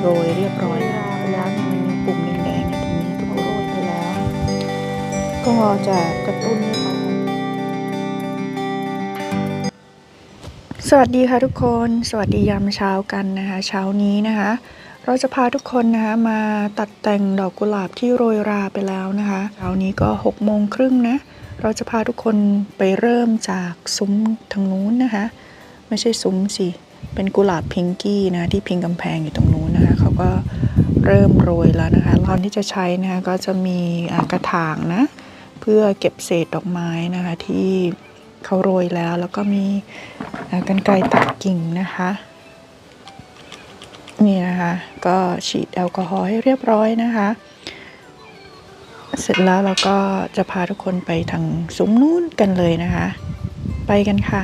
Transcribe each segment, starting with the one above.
โรยเรียบร้อยแล้วแล้วเนี่ยมันมีปุ่มแดงๆอยู่ตรงนี้ทุกคนโรยไปแล้ว ก็จะกระตุ้นให้เขาสวัสดีค่ะทุกคน สวัสดียามเช้ากันนะคะเช้านี้นะคะ เราจะพาทุกคนนะคะมาตัดแต่งดอกกุหลาบที่โรยราไปแล้วนะคะเช้านี้ก็6กโมงครึ่งนะเราจะพาทุกคนไปเริ่มจากซุ้มทางนู้นนะคะ ไม่ใช่ซุ้มสิ เป็นกุหลาบพิงกี้นะที่พิงกำแพงอยู่ตรงนู้นนะคะเขาก็เริ่มโรยแล้วนะคะตอนที่จะใช้นะคะก็จะมีกระถางนะเพื่อเก็บเศษดอกไม้นะคะที่เขาโรยแล้วแล้วก็มีกันไกรตัดกิ่งนะคะนี่นะคะก็ฉีดแอลกอฮอล์ให้เรียบร้อยนะคะ เสร็จแล้วเราก็จะพาทุกคนไปทางซุ้มนู้นกันเลยนะคะ ไปกันค่ะ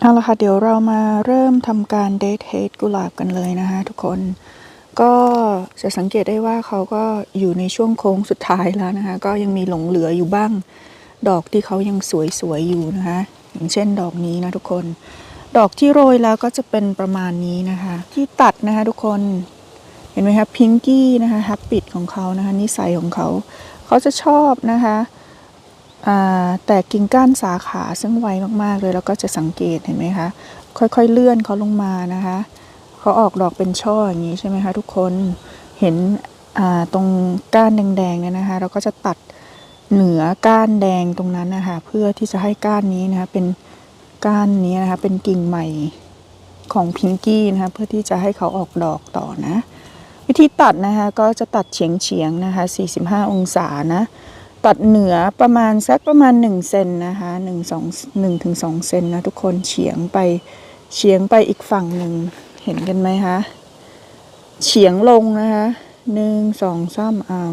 เอาละค่ะ เดี๋ยวเรามาเริ่มทำการเดทเฮดกุหลาบกันเลยนะคะทุกคนก็จะสังเกตได้ว่าเขาก็อยู่ในช่วงโค้งสุดท้ายแล้วนะคะ ก็ยังมีหลงเหลืออยู่บ้าง ดอกที่เขายังสวยๆอยู่นะคะอย่างเช่นดอกนี้นะทุกคน ดอกที่โรยแล้วก็จะเป็นประมาณนี้นะคะ ที่ตัดนะคะทุกคนเห็นไหมคะพิงกี้นะคะฮับปิดของเขานะคะนิสัยของเขา เขาจะชอบนะคะ แต่กิ่งก้านสาขาซึ่งไวมากๆเลยแล้วก็จะสังเกตเห็นไหมคะ ค่อยๆเลื่อนเขาลงมานะคะเขาออกดอกเป็นช่ออย่างนี้ใช่ไหมคะทุกคนเห็นตรงก้านแดงๆเนี่ยนะคะ เราก็จะตัดเหนือก้านแดงตรงนั้นนะคะเพื่อที่จะให้ก้านนี้นะคะเป็นก้านนี้นะคะเป็นกิ่งใหม่ของพิงกี้นะคะเพื่อที่จะให้เขาออกดอกต่อนะ วิธีตัดนะคะก็จะตัดเฉียงเฉียงๆนะคะ 45 องศานะ ตัดเหนือประมาณสักประมาณ1เซนนะคะ1 2 1ถึง2เซนนะทุกคนเฉียงไปเฉียงไปอีกฝั่งหนึ่งเห็นกันไหมคะเฉียงลงนะคะหนึ่งสองสามอ้าว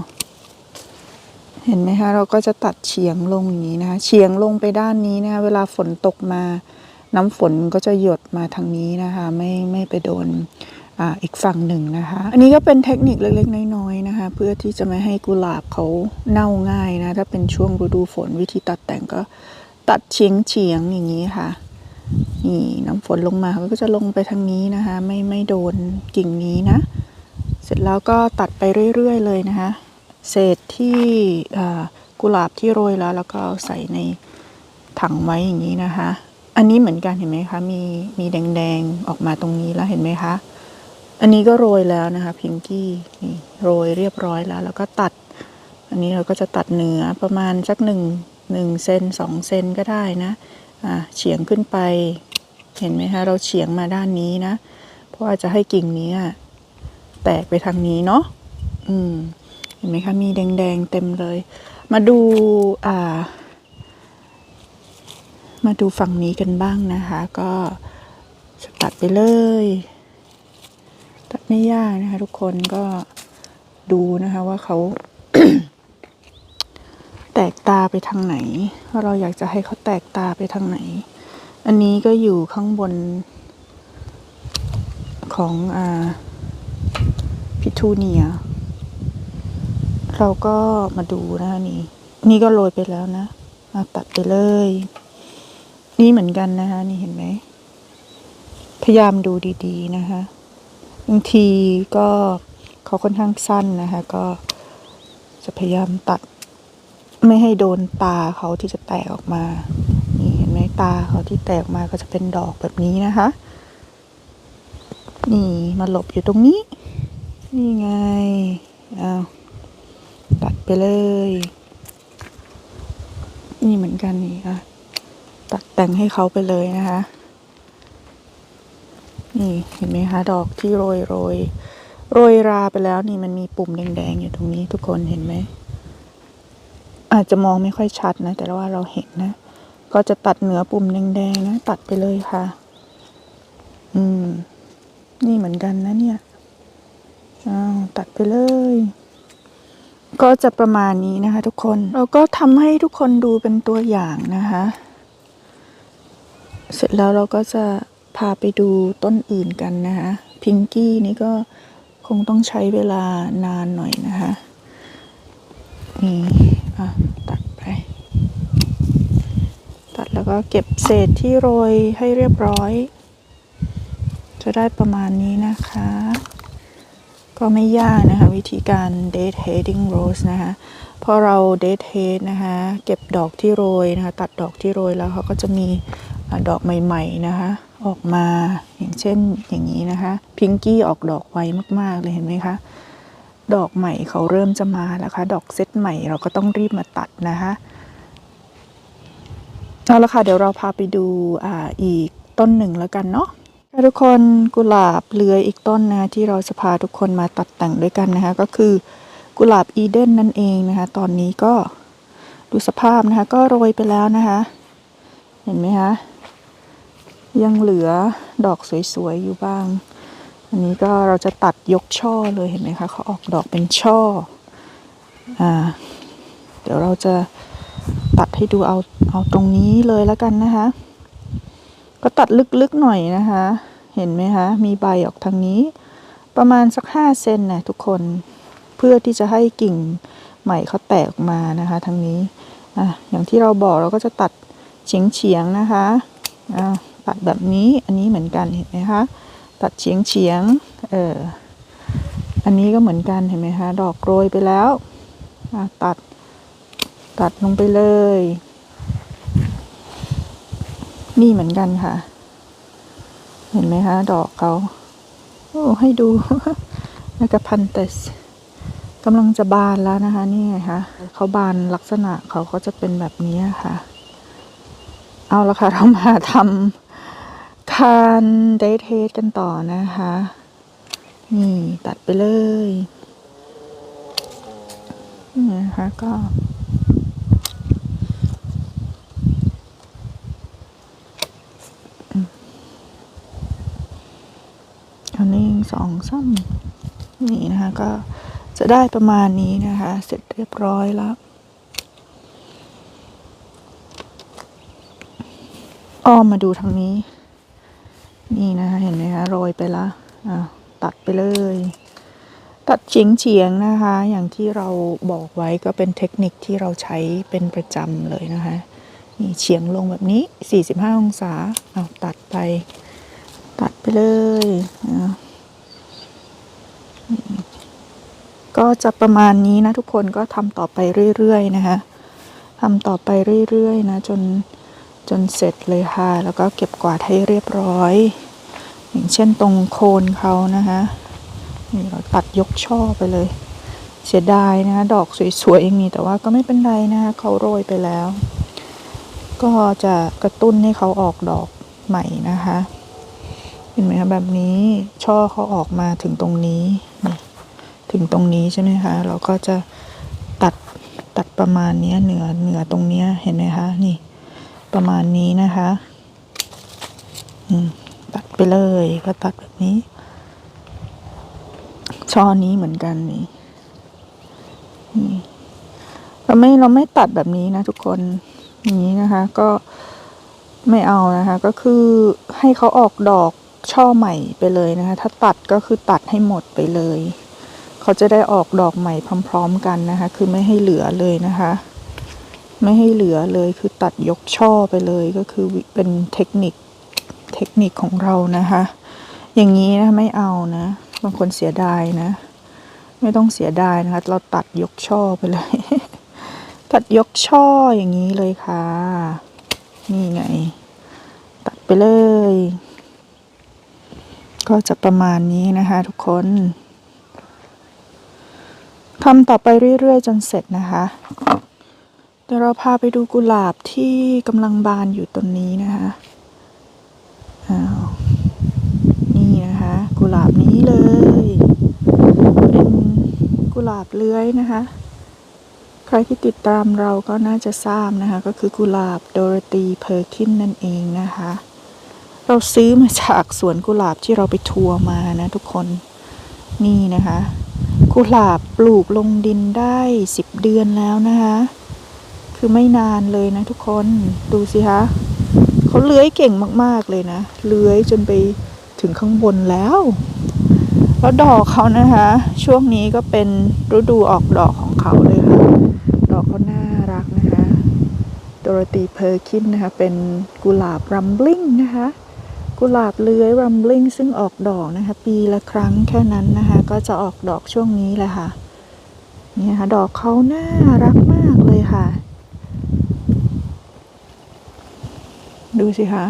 เห็นไหมคะเราก็จะตัดเฉียงลงอย่างนี้นะคะเฉียงลงไปด้านนี้นะคะเวลาฝนตกมา น้ำฝนก็จะหยดมาทางนี้นะคะ ไม่ไม่ไปโดน อ,อีกฝั่งหนึ่งนะคะ อันนี้ก็เป็นเทคนิคเล็กๆ น้อยๆนะคะ เพื่อที่จะไม่ให้กุหลาบเขาเน่าง่ายนะ ถ้าเป็นช่วงฤดูฝนวิธีตัดแต่งก็ตัดเฉียงเฉียงๆอย่างนี้ค่ะ นี่น้ำฝนลงมาเขาก็จะลงไปทางนี้นะคะ ไม่ไม่โดนกิ่งนี้นะ เสร็จแล้วก็ตัดไปเรื่อยๆ เลยนะคะ เศษที่กุหลาบที่โรยแล้ว แล้วก็ใส่ในถังไว้อย่างนี้นะคะ อันนี้เหมือนกันเห็นไหมคะ มีมีแดงๆออกมาตรงนี้แล้วเห็นไหมคะ อันนี้ก็โรยแล้วนะคะพิงกี้นี่โรยเรียบร้อยแล้ว แล้วก็ตัด อันนี้เราก็จะตัดเหนือประมาณสักหนึ่งหนึ่งเซนสองเซนก็ได้นะอ่าเฉียงขึ้นไป เห็นไหมคะเราเฉียงมาด้านนี้นะ เพราะว่าจะให้กิ่งนี้อแตกไปทางนี้เนาะอืมเห็นไหมคะมีแดงๆเต็มเลย มาดูอ่า มาดูฝั่งนี้กันบ้างนะคะ ก็จะตัดไปเลย ตัดไม่ยากนะคะ ทุกคนก็ดูนะคะว่าเขาแตกตาไปทางไหนว่าเราอยากจะให้เขาแตกตาไปทางไหน อันนี้ก็อยู่ข้างบนของอ่าพิทูเนีย เราก็มาดูนะคะนี่ นี่ก็โรยไปแล้วนะอะตัดไปเลย นี่เหมือนกันนะคะ นี่เห็นไหม พยายามดูดี ๆ นะคะ บางทีก็เขาค่อนข้างสั้นนะคะ ก็จะพยายามตัด ไม่ให้โดนตาเขาที่จะแตกออกมา นี่เห็นไหมตาเขาที่แตกออกมาก็จะเป็นดอกแบบนี้นะคะ นี่มาหลบอยู่ตรงนี้ นี่ไงอ้าวตัดไปเลย นี่เหมือนกันนี่ค่ะ ตัดแต่งให้เขาไปเลยนะคะ นี่เห็นไหมคะดอกที่โรยโรยโรยราไปแล้วนี่มันมีปุ่มแดงๆอยู่ตรงนี้ทุกคนเห็นไหมอาจจะมองไม่ค่อยชัดนะ แต่ว่าเราเห็นนะ ก็จะตัดเหนือปุ่มแดงๆนะ ตัดไปเลยค่ะ อืม นี่เหมือนกันนะเนี่ยอ้าวตัดไปเลย ก็จะประมาณนี้นะคะ ทุกคน เราก็ทำให้ทุกคนดูเป็นตัวอย่างนะคะ เสร็จแล้วเราก็จะ พาไปดูต้นอื่นกันนะคะพิงกี้นี่ก็คงต้องใช้เวลานานหน่อยนะคะนี่อะตัดไป ตัดแล้วก็เก็บเศษที่โรยให้เรียบร้อย จะได้ประมาณนี้นะคะ ก็ไม่ยากนะคะ วิธีการ date heading rose นะคะพอเรา date head นะคะเก็บดอกที่โรยนะคะ ตัดดอกที่โรยแล้วเขาก็จะมีดอกใหม่ ๆ นะคะ ออกมาอย่างเช่นอย่างนี้นะคะ พิงกี้ออกดอกไวมาก ๆ เลยเห็นไหมคะ ดอกใหม่เขาเริ่มจะมาแล้วคะดอกเซตใหม่เราก็ต้องรีบมาตัดนะคะเอาละค่ะเดี๋ยวเราพาไปดูออีกต้นหนึ่งแล้วกันเนาะทุกคนกุหลาบเลือยอีกต้นนะที่เราจะพาทุกคนมาตัดแต่งด้วยกันนะคะ ก็คือกุหลาบอีเดนนั่นเองนะคะ ตอนนี้ก็ดูสภาพนะคะ ก็โรยไปแล้วนะคะ เห็นไหมคะ ยังเหลือดอกสวยๆอยู่บ้าง อันนี้ก็เราจะตัดยกช่อเลยเห็นไหมคะเขาออกดอกเป็นช่ออ่าเดี๋ยวเราจะตัดให้ดูเอาเอาตรงนี้เลยแล้วกันนะคะ ก็ตัดลึกๆหน่อยนะคะ เห็นไหมคะมีใบออกทางนี้ ประมาณสักห้าเซนนะทุกคนเพื่อที่จะให้กิ่งใหม่เขาแตกออกมานะคะทางนี้อะอย่างที่เราบอกเราก็จะตัดเฉียงๆนะคะอ่า ตัดแบบนี้อันนี้เหมือนกันเห็นไหมคะตัดเฉียงเฉียงเอออันนี้ก็เหมือนกันเห็นไหมคะดอกโรยไปแล้วตัดตัดลงไปเลย นี่เหมือนกันค่ะ เห็นไหมคะ ดอกเขาโอ้ให้ดูแล้วก็พันเตสกำลังจะบานแล้วนะคะ นี่ไงคะเขาบานลักษณะเขาก็จะเป็นแบบนี้ค่ะ เอาละค่ะเรามาทำ การเดเทสกันต่อนะคะ นี่ตัดไปเลยนี่นะคะก็ อันนี้สองซ้ำนี่นะคะก็จะได้ประมาณนี้นะคะ เสร็จเรียบร้อยแล้วอ้อมมาดูทางนี้ นี่นะคะเห็นไหมคะโรยไปละตัดไปเลย ตัดเฉียงเฉียงๆนะคะ อย่างที่เราบอกไว้ก็เป็นเทคนิคที่เราใช้เป็นประจำเลยนะคะนี่เฉียงลงแบบนี้ 45 องศาเอาตัดไป ตัดไปเลยนะก็จะประมาณนี้นะทุกคนก็ทำต่อไปเรื่อยๆนะคะทำต่อไปเรื่อยๆนะจนจนเสร็จเลยค่ะ แล้วก็เก็บกวาดให้เรียบร้อย อย่างเช่นตรงโคนเขานะคะนี่เราตัดยกช่อไปเลย เสียดายนะคะดอกสวยๆยังมีแต่ว่าก็ไม่เป็นไรนะคะเขาโรยไปแล้ว ก็จะกระตุ้นให้เขาออกดอกใหม่นะคะเห็นไหมคะแบบนี้ช่อเขาออกมาถึงตรงนี้นี่ถึงตรงนี้ใช่ไหมคะ เราก็จะตัดตัดประมาณนี้เหนือเหนือตรงเนี้ยเห็นไหมคะ นี่ ประมาณนี้นะคะ อืม ตัดไปเลยก็ตัดแบบนี้ ช่อนี้เหมือนกันนี่เราไม่เราไม่ตัดแบบนี้นะทุกคนอย่างนี้นะคะ ก็ไม่เอานะคะ ก็คือให้เขาออกดอกช่อใหม่ไปเลยนะคะ ถ้าตัดก็คือตัดให้หมดไปเลย เขาจะได้ออกดอกใหม่พร้อม ๆ กันนะคะ คือไม่ให้เหลือเลยนะคะ ไม่ให้เหลือเลยคือตัดยกช่อไปเลยก็คือเป็นเทคนิค เทคนิคของเรานะคะ อย่างนี้นะไม่เอานะบางคนเสียดายนะ ไม่ต้องเสียดายนะคะ เราตัดยกช่อไปเลย ตัดยกช่ออย่างนี้เลยค่ะ นี่ไง ตัดไปเลย ก็จะประมาณนี้นะคะทุกคนทำต่อไปเรื่อยๆ จนเสร็จนะคะเดี๋ยวเราพาไปดูกุหลาบที่กำลังบานอยู่ตรงนี้นะคะอ้าวนี่นะคะ กุ หลาบนี้เลย เป็นกุหลาบเลื้อยนะคะ ใครที่ติดตามเราก็น่าจะทราบนะคะ ก็คือกุหลาบโดโรธีเพอร์คินนั่นเองนะคะ เราซื้อมาจากสวนกุหลาบที่เราไปทัวร์มานะทุกคนนี่นะคะ กุหลาบปลูกลงดินได้สิบเดือนแล้วนะคะคือไม่นานเลยนะทุกคนดูสิคะเขาเลื้อยเก่งมาก ๆ เลยนะ เลื้อยจนไป ถึงข้างบนแล้ว แล้วดอกเขานะคะ ช่วงนี้ก็เป็นฤดูออกดอกของเขาเลยค่ะ ดอกเขาน่ารักนะคะ โดรธีเพอร์คินนะคะ เป็นกุหลาบรัมบลิงนะคะ กุหลาบเลื้อยรัมบลิงซึ่งออกดอกนะคะ ปีละครั้งแค่นั้นนะคะ ก็จะออกดอกช่วงนี้แหละค่ะ เนี่ยค่ะดอกเขาน่ารักมากเลยค่ะ ดูสิคะ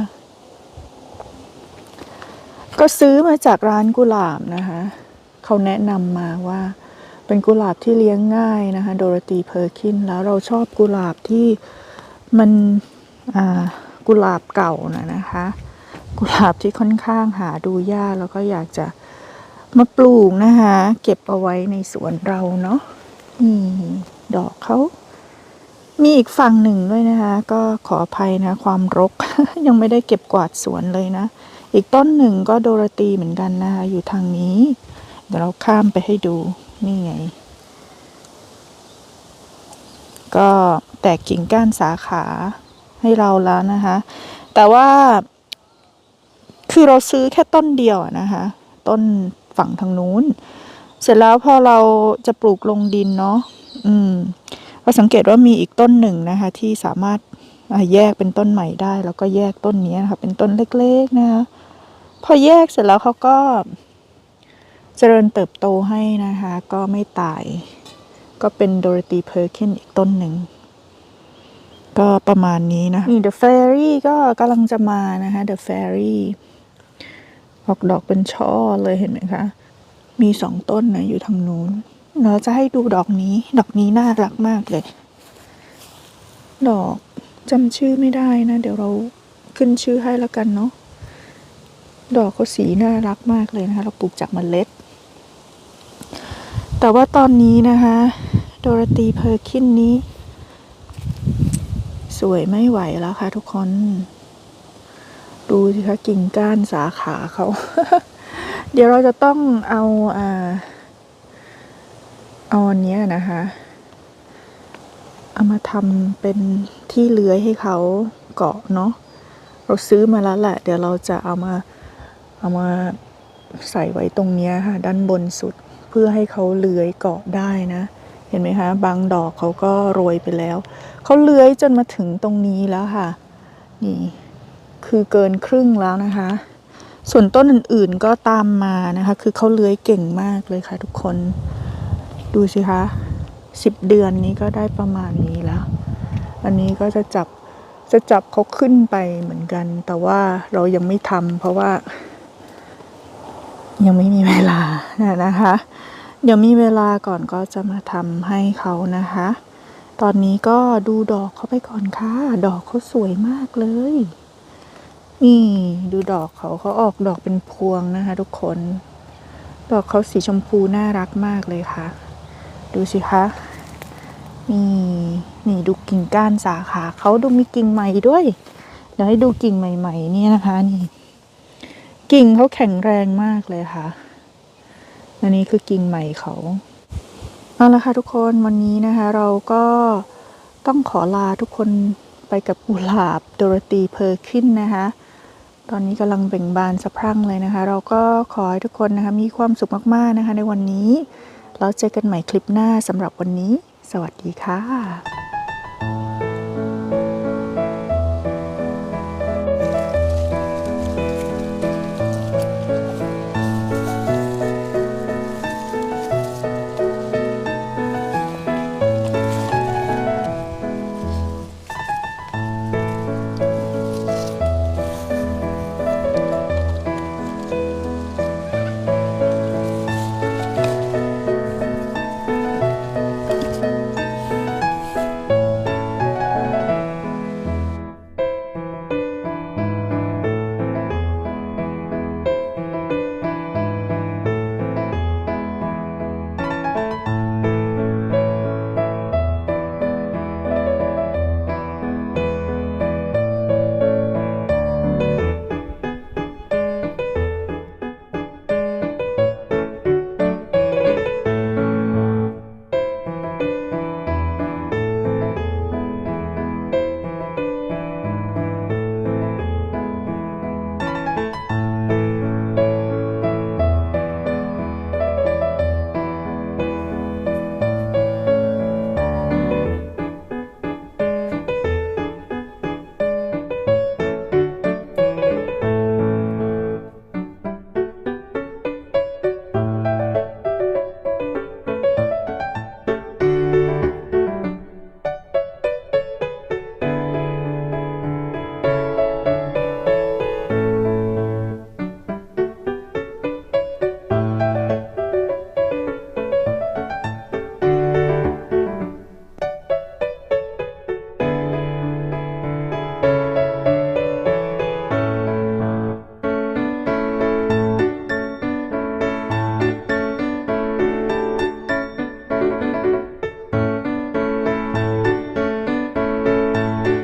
ก็ซื้อมาจากร้านกุหลาบนะคะเขาแนะนำมาว่าเป็นกุหลาบที่เลี้ยงง่ายนะคะโดรธีเพอร์คินแล้วเราชอบกุหลาบที่มันกุหลาบเก่านะนะคะ กุหลาบที่ค่อนข้างหาดูยากแล้วก็อยากจะมาปลูกนะคะ เก็บเอาไว้ในสวนเราเนาะนี่ดอกเขามีอีกฝั่งหนึ่งด้วยนะคะ ก็ขออภัยนะ ความรกยังไม่ได้เก็บกวาดสวนเลยนะ อีกต้นหนึ่งก็โดรธีเหมือนกันนะคะ อยู่ทางนี้ เดี๋ยวเราข้ามไปให้ดู นี่ไง ก็แตกกิ่งก้านสาขาให้เราแล้วนะคะ แต่ว่าคือเราซื้อแค่ต้นเดียวนะคะ ต้นฝั่งทางนู้น เสร็จแล้วพอเราจะปลูกลงดินเนาะอืมเราสังเกตว่ามีอีกต้นหนึ่งนะคะ ที่สามารถแยกเป็นต้นใหม่ได้ แล้วก็แยกต้นนี้นะคะเป็นต้นเล็กๆนะคะ พอแยกเสร็จแล้วเขาก็เจริญเติบโตให้นะคะ ก็ไม่ตาย ก็เป็นโดรธีเพอร์คินอีกต้นหนึ่ง ก็ประมาณนี้นะนี่ The Fairy ก็กำลังจะมานะคะ The Fairy ออกดอกเป็นช่อเลยเห็นไหมคะ มีสองต้นนะอยู่ทางนู้นเราจะให้ดูดอกนี้ ดอกนี้น่ารักมากเลย ดอกจำชื่อไม่ได้นะ เดี๋ยวเราขึ้นชื่อให้แล้วกันเนาะ ดอกเขาสีน่ารักมากเลยนะคะ เราปลูกจากเมล็ด แต่ว่าตอนนี้นะคะ โดรธีเพอร์คินนี้ สวยไม่ไหวแล้วค่ะทุกคน ดูสิคะกิ่งก้านสาขาเขา เดี๋ยวเราจะต้องเอาอ่าเอาอันนี้นะคะ เอามาทำเป็นที่เลื้อยให้เขาเกาะเนาะเราซื้อมาแล้วแหละ เดี๋ยวเราจะเอามา เอามาใส่ไว้ตรงนี้ค่ะ ด้านบนสุดเพื่อให้เขาเลื้อยเกาะได้นะ เห็นไหมคะ บางดอกเขาก็โรยไปแล้ว เขาเลื้อยจนมาถึงตรงนี้แล้วค่ะ นี่คือเกินครึ่งแล้วนะคะ ส่วนต้นอื่นๆก็ตามมานะคะ คือเขาเลื้อยเก่งมากเลยค่ะทุกคน ดูสิคะสิบเดือนนี้ก็ได้ประมาณนี้แล้ว อันนี้ก็จะจับจะจับเขาขึ้นไปเหมือนกัน แต่ว่าเรายังไม่ทำเพราะว่า ยังไม่มีเวลานะคะ เดี๋ยวมีเวลาก่อนก็จะมาทำให้เขานะคะ ตอนนี้ก็ดูดอกเขาไปก่อนค่ะ ดอกเขาสวยมากเลย นี่ดูดอกเขาเขาออกดอกเป็นพวงนะคะ ทุกคน ดอกเขาสีชมพูน่ารักมากเลยค่ะ ดูสิคะ นี่นี่ดูกิ่งก้านสาขาเขาดูมีกิ่งใหม่ด้วย เดี๋ยวให้ดูกิ่งใหม่ ๆ นี่นะคะนี่ กิ่งเขาแข็งแรงมากเลยค่ะ อันนี้คือกิ่งใหม่เขาเอาละค่ะทุกคนวันนี้นะคะ เราก็ต้องขอลาทุกคนไปกับกุหลาบโดรธีเพอร์คินนะคะ ตอนนี้กำลังเบ่งบานสะพรั่งเลยนะคะ เราก็ขอให้ทุกคนนะคะ มีความสุขมากๆนะคะ ในวันนี้แล้วเจอกันใหม่คลิปหน้าสำหรับวันนี้ สวัสดีค่ะ